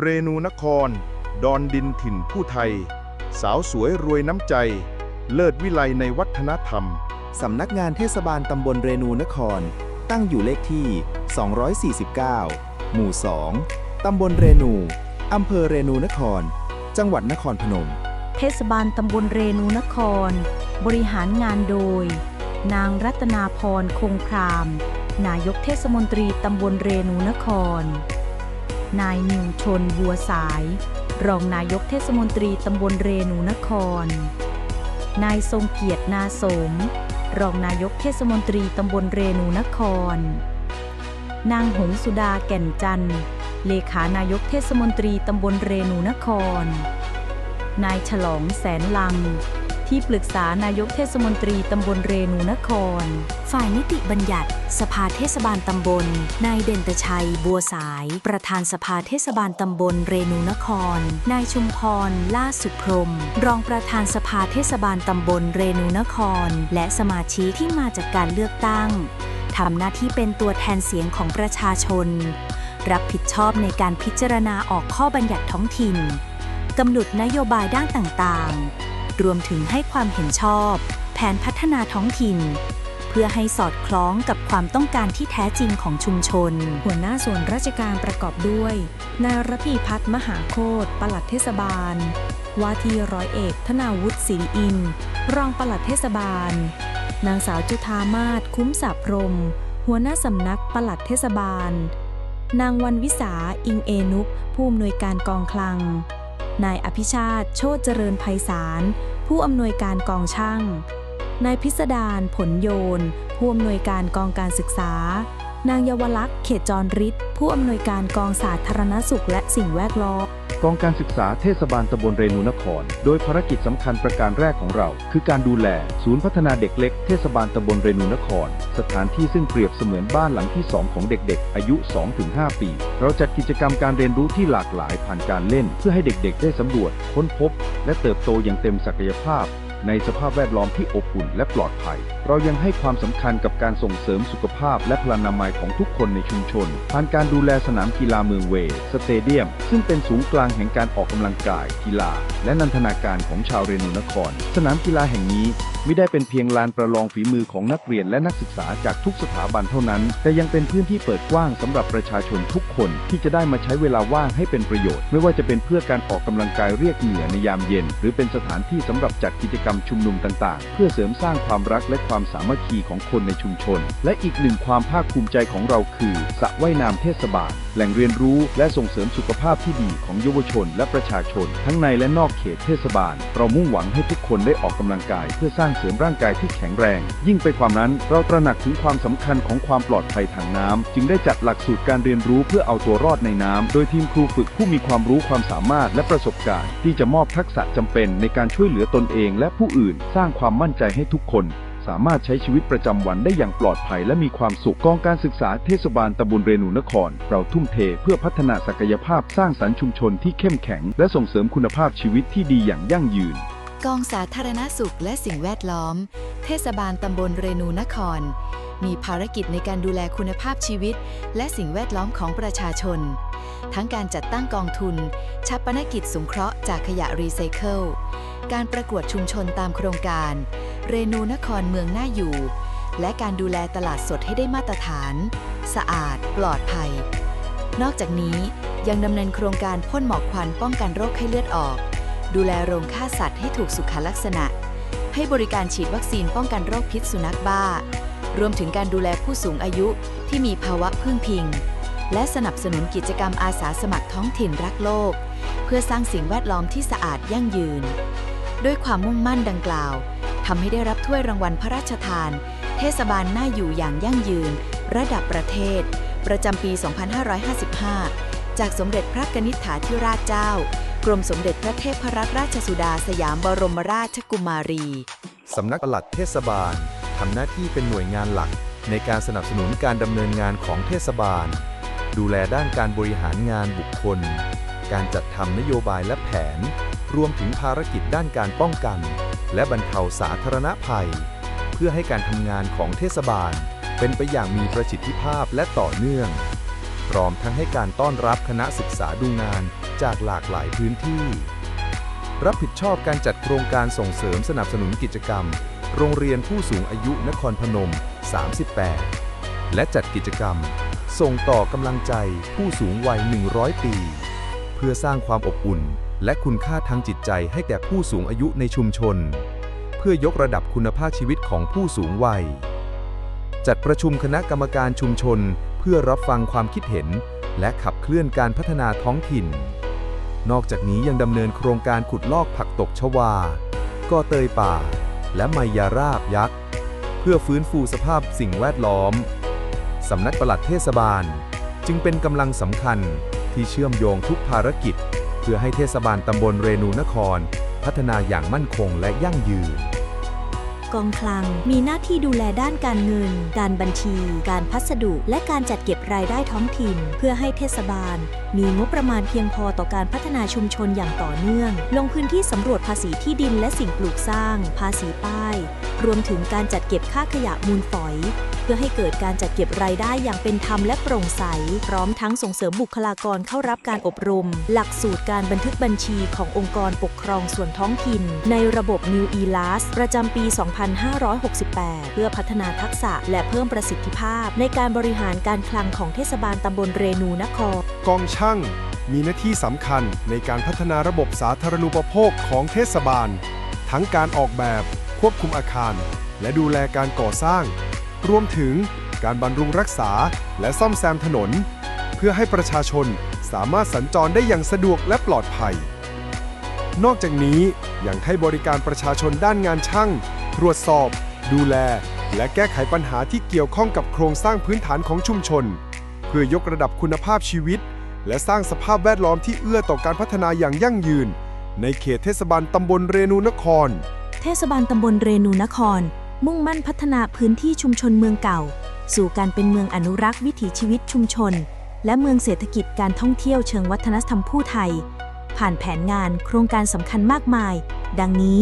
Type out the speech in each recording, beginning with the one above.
เรนูนคร ดอนดินถิ่นผู้ไทย สาวสวยรวยน้ำใจ เลิศวิไลในวัฒนธรรม สำนักงานเทศบาลตำบลเรนูนคร ตั้งอยู่เลขที่ 249 หมู่ 2 ตำบลเรนู อำเภอเรนูนคร จังหวัดนครพนม เทศบาลตำบลเรนูนคร บริหารงานโดย นางรัตนาพรคงคราม นายกเทศมนตรีตำบลเรนูนคร นายนิวชนบัวสาย รองนายกเทศมนตรีตำบลเรนูนคร นายทรงเกียรตินาสม รองนายกเทศมนตรีตำบลเรนูนคร นางหงสุดาแก่นจันทร์ เลขานายกเทศมนตรีตำบลเรนูนคร นายฉลองแสนลัง ที่ปรึกษานายกเทศมนตรีตำบลเรนูนคร ฝ่ายนิติบัญญัติ สภาเทศบาลตำบล นายเด่นตชัย บัวสาย ประธานสภาเทศบาลตำบลเรนูนคร นายชุมพร ล่าสุพรหมรองประธานสภาเทศบาลตำบลเรนูนคร และสมาชิกที่มาจากการเลือกตั้งทำหน้าที่เป็นตัวแทนเสียงของประชาชน รับผิดชอบในการพิจารณาออกข้อบัญญัติท้องถิ่นกำหนดนโยบายด้านต่างๆ รวมถึงให้ความเห็นชอบ แผนพัฒนาท้องถิ่น เพื่อให้สอดคล้องกับความต้องการที่แท้จริงของชุมชน หัวหน้าส่วนราชการประกอบด้วย นายรพีพัฒน์มหาโคตรปลัดเทศบาลว่าที่ร้อยเอกธนาวุฒิศรีอิน รองปลัดเทศบาล นางสาวจุธามาศคุ้มสับพรม หัวหน้าสำนักปลัดเทศบาล นางวันวิสาอิงเอนุกผู้อำนวยการกองคลัง นายอภิชาติ โชติเจริญไพศาล ผู้อำนวยการกองช่าง นายพิสดารผลโยน ผู้อำนวยการกองการศึกษา นางเยาวลักษณ์เขตจรฤทธิ์ผู้อำนวยการกองสาธารณสุขและสิ่งแวดล้อม กองการศึกษาเทศบาลตำบลเรนูนคร โดยภารกิจสำคัญประการแรกของเรา คือการดูแล ศูนย์พัฒนาเด็กเล็กเทศบาลตำบลเรนูนคร สถานที่ซึ่งเปรียบเสมือนบ้านหลังที่ 2 ของเด็กๆ อายุ 2-5 ปี เราจัดกิจกรรมการเรียนรู้ที่หลากหลายผ่านการเล่น เพื่อให้เด็กๆ ได้สำรวจ ค้นพบ และเติบโตอย่างเต็มศักยภาพ ในสภาพแวดล้อมที่อบอุ่นและปลอดภัย เรายังให้ความสำคัญกับการส่งเสริมสุขภาพและพลานามัยของทุกคนในชุมชน ผ่านการดูแลสนามกีฬาเมืองเวสเตเดียม ซึ่งเป็นศูนย์กลางแห่งการออกกำลังกาย กีฬา และนันทนาการของชาวเรนูนคร สนามกีฬาแห่งนี้ไม่ได้เป็นเพียงลานประลองฝีมือของนักเรียนและนักศึกษาจากทุกสถาบันเท่านั้น แต่ยังเป็นพื้นที่เปิดกว้างสำหรับประชาชนทุกคนที่จะได้มาใช้เวลาว่างให้เป็นประโยชน์ ไม่ว่าจะเป็นเพื่อการออกกำลังกายเรียกเหงื่อในยามเย็น หรือเป็นสถานที่สำหรับจัดกิจกรรมชุมนุมต่างๆ เพื่อเสริมสร้างความรักและความความสามัคคีของคนในชุมชน และอีกหนึ่งความภาคภูมิใจของเราคือสระว่ายน้ำเทศบาล แหล่งเรียนรู้และส่งเสริมสุขภาพที่ดีของเยาวชน และประชาชน ทั้งในและนอกเขตเทศบาล เรามุ่งหวังให้ทุกคนได้ออกกำลังกาย เพื่อสร้างเสริมร่างกายที่แข็งแรง ยิ่งไปกว่านั้นเราตระหนักถึงความสำคัญของความปลอดภัยทางน้ำจึงได้จัดหลักสูตรการเรียนรู้เพื่อเอาตัวรอดในน้ำโดยทีมครูฝึกผู้มีความรู้ความสามารถและประสบการณ์ ที่จะมอบทักษะจำเป็นในการช่วยเหลือตนเองและผู้อื่นสร้างความมั่นใจให้ทุกคน สามารถใช้ชีวิตประจำวันได้อย่างปลอดภัยและมีความสุขกองการศึกษาเทศบาลตำบลเรนูนคร เราทุ่มเทเพื่อพัฒนาศักยภาพสร้างสรรค์ชุมชนที่เข้มแข็ง และส่งเสริมคุณภาพชีวิตที่ดีอย่างยั่งยืน กองสาธารณสุขและสิ่งแวดล้อม เทศบาลตำบลเรนูนคร มีภารกิจในการดูแลคุณภาพชีวิต และสิ่งแวดล้อมของประชาชน ทั้งการจัดตั้งกองทุนชัปนกิจสงเคราะห์จากขยะรีไซเคิลการประกวดชุมชนตามโครงการ เรนูนครเมืองน่าอยู่ และการดูแลตลาดสดให้ได้มาตรฐาน สะอาด ปลอดภัย นอกจากนี้ยังดำเนินโครงการพ่นหมอกควันป้องกันโรคไข้เลือดออก ดูแลโรงฆ่าสัตว์ให้ถูกสุขลักษณะ ให้บริการฉีดวัคซีนป้องกันโรคพิษสุนัขบ้า รวมถึงการดูแลผู้สูงอายุที่มีภาวะพึ่งพิง และสนับสนุนกิจกรรมอาสาสมัครท้องถิ่นรักโลก เพื่อสร้างสิ่งแวดล้อมที่สะอาดยั่งยืน ด้วยความมุ่งมั่นดังกล่าว ทำให้ได้รับถ้วยรางวัลพระราชทาน เทศบาลน่าอยู่อย่างยั่งยืน ระดับประเทศ ประจำปี 2555 จากสมเด็จพระกนิษฐาธิราชเจ้า กรมสมเด็จพระเทพรัตนราชสุดาสยามบรมราชกุมารี สำนักปลัดเทศบาลทำหน้าที่เป็นหน่วยงานหลัก ในการสนับสนุนการดำเนินงานของเทศบาล ดูแลด้านการบริหารงานบุคคล การจัดทำนโยบายและแผน รวมถึงภารกิจด้านการป้องกัน และบรรเทาสาธารณภัย เพื่อให้การทำงานของเทศบาล เป็นไปอย่างมีประสิทธิภาพและต่อเนื่อง พร้อมทั้งให้การต้อนรับคณะศึกษาดูงานจากหลากหลายพื้นที่ รับผิดชอบการจัดโครงการส่งเสริมสนับสนุนกิจกรรม โรงเรียนผู้สูงอายุนครพนม 38 และจัดกิจกรรม ส่งต่อกำลังใจผู้สูงวัย 100 ปี เพื่อสร้างความอบอุ่น และคุณค่าทางจิตใจให้แก่ผู้สูงอายุในชุมชน เพื่อยกระดับคุณภาพชีวิตของผู้สูงวัย จัดประชุมคณะกรรมการชุมชน เพื่อรับฟังความคิดเห็น และขับเคลื่อนการพัฒนาท้องถิ่น นอกจากนี้ยังดำเนินโครงการขุดลอกผักตกชวาก่อเตยป่า และไมยาราบยักษ์ เพื่อฟื้นฟูสภาพสิ่งแวดล้อมสำนักปลัดเทศบาล จึงเป็นกำลังสำคัญที่เชื่อมโยงทุกภารกิจ เพื่อให้เทศบาลตำบลเรนูนคร พัฒนาอย่างมั่นคงและยั่งยืน กองคลังมีหน้าที่ดูแลด้านการเงิน การบัญชี การพัสดุ และการจัดเก็บรายได้ท้องถิ่น เพื่อให้เทศบาล มีงบประมาณเพียงพอต่อการพัฒนาชุมชนอย่างต่อเนื่อง ลงพื้นที่สำรวจภาษีที่ดินและสิ่งปลูกสร้าง ภาษีป้าย รวมถึงการจัดเก็บค่าขยะมูลฝอย เพื่อให้เกิดการจัดเก็บรายได้อย่างเป็นธรรมและโปร่งใส พร้อมทั้งส่งเสริมบุคลากรเข้ารับการอบรม หลักสูตรการบันทึกบัญชีขององค์กรปกครองส่วนท้องถิ่น ในระบบ New ELAS ประจำปี 2568 เพื่อพัฒนาทักษะและเพิ่มประสิทธิภาพ ในการบริหารการคลังของเทศบาลตำบลเรนูนคร กองช่างมีหน้าที่สำคัญในการพัฒนาระบบสาธารณูปโภคของเทศบาล ทั้งการออกแบบ ควบคุมอาคาร และดูแลการก่อสร้าง รวมถึงการบำรุงรักษาและซ่อมแซมถนน เพื่อให้ประชาชนสามารถสัญจรได้อย่างสะดวกและปลอดภัย นอกจากนี้ยังให้บริการประชาชนด้านงานช่าง ตรวจสอบ ดูแล และแก้ไขปัญหาที่เกี่ยวข้องกับโครงสร้างพื้นฐานของชุมชน เพื่อยกระดับคุณภาพชีวิต และสร้างสภาพแวดล้อมที่เอื้อต่อการพัฒนาอย่างยั่งยืน ในเขตเทศบาลตำบลเรนูนคร เทศบาลตำบลเรนูนคร มุ่งมั่นพัฒนาพื้นที่ชุมชนเมืองเก่า สู่การเป็นเมืองอนุรักษ์วิถีชีวิตชุมชน และเมืองเศรษฐกิจการท่องเที่ยวเชิงวัฒนธรรมผู้ไทย ผ่านแผนงานโครงการสำคัญมากมาย ดังนี้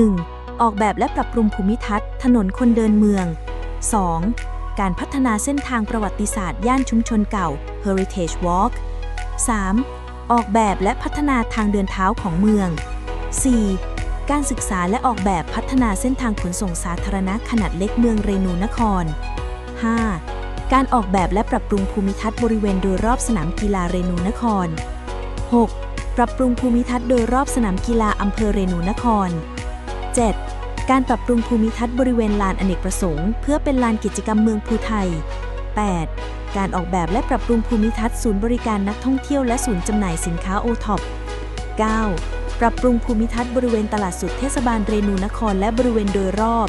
1. ออกแบบและปรับปรุงภูมิทัศน์ ถนนคนเดินเมือง 2. การพัฒนาเส้นทางประวัติศาสตร์ย่านชุมชนเก่า Heritage Walk 3. ออกแบบและพัฒนาทางเดินเท้าของเมือง 4. การศึกษาและออกแบบพัฒนาเส้นทางขนส่งสาธารณะขนาดเล็กเมืองเรนูนคร 5. การออกแบบและปรับปรุงภูมิทัศน์บริเวณโดยรอบสนามกีฬาเรนูนคร 6. ปรับปรุงภูมิทัศน์โดยรอบสนามกีฬาอำเภอเรนูนคร 7. การปรับปรุงภูมิทัศน์บริเวณลานอเนกประสงค์ เพื่อเป็นลานกิจกรรมเมืองภูไทย 8. การออกแบบและปรับปรุงภูมิทัศน์ศูนย์บริการนักท่องเที่ยวและศูนย์จำหน่ายสินค้าโอท็อป 9. ปรับปรุงภูมิทัศน์บริเวณตลาดสุดเทศบาลเรนูนครและบริเวณโดยรอบ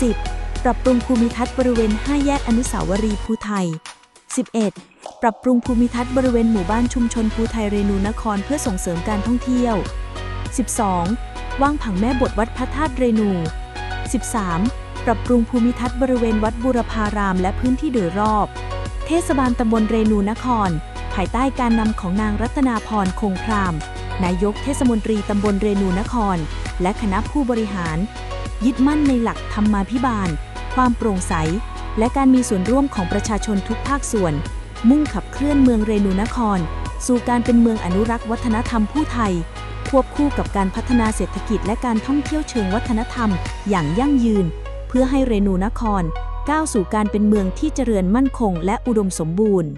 10. ปรับปรุงภูมิทัศน์บริเวณ 5 แยกอนุสาวรีย์ภูไทย 11. ปรับปรุงภูมิทัศน์บริเวณหมู่บ้านชุมชนภูไทยเรนูนครเพื่อส่งเสริมการท่องเที่ยว 12. วางผังแม่บทวัดพระธาตุเรนู 13. ปรับปรุงภูมิทัศน์บริเวณวัดบูรพารามและพื้นที่โดยรอบ เทศบาลตำบลเรนูนคร ภายใต้การนำของนางรัตนาพรคงคราม นายกเทศมนตรีตำบลเรนูนคร และคณะผู้บริหาร ยึดมั่นในหลักธรรมาภิบาล ความโปร่งใส และการมีส่วนร่วมของประชาชนทุกภาคส่วน มุ่งขับเคลื่อนเมืองเรนูนคร สู่การเป็นเมืองอนุรักษ์วัฒนธรรมผู้ไทย ควบคู่กับการพัฒนาเศรษฐกิจและการท่องเที่ยวเชิงวัฒนธรรม อย่างยั่งยืน เพื่อให้เรนูนคร ก้าวสู่การเป็นเมืองที่เจริญมั่นคง และอุดมสมบูรณ์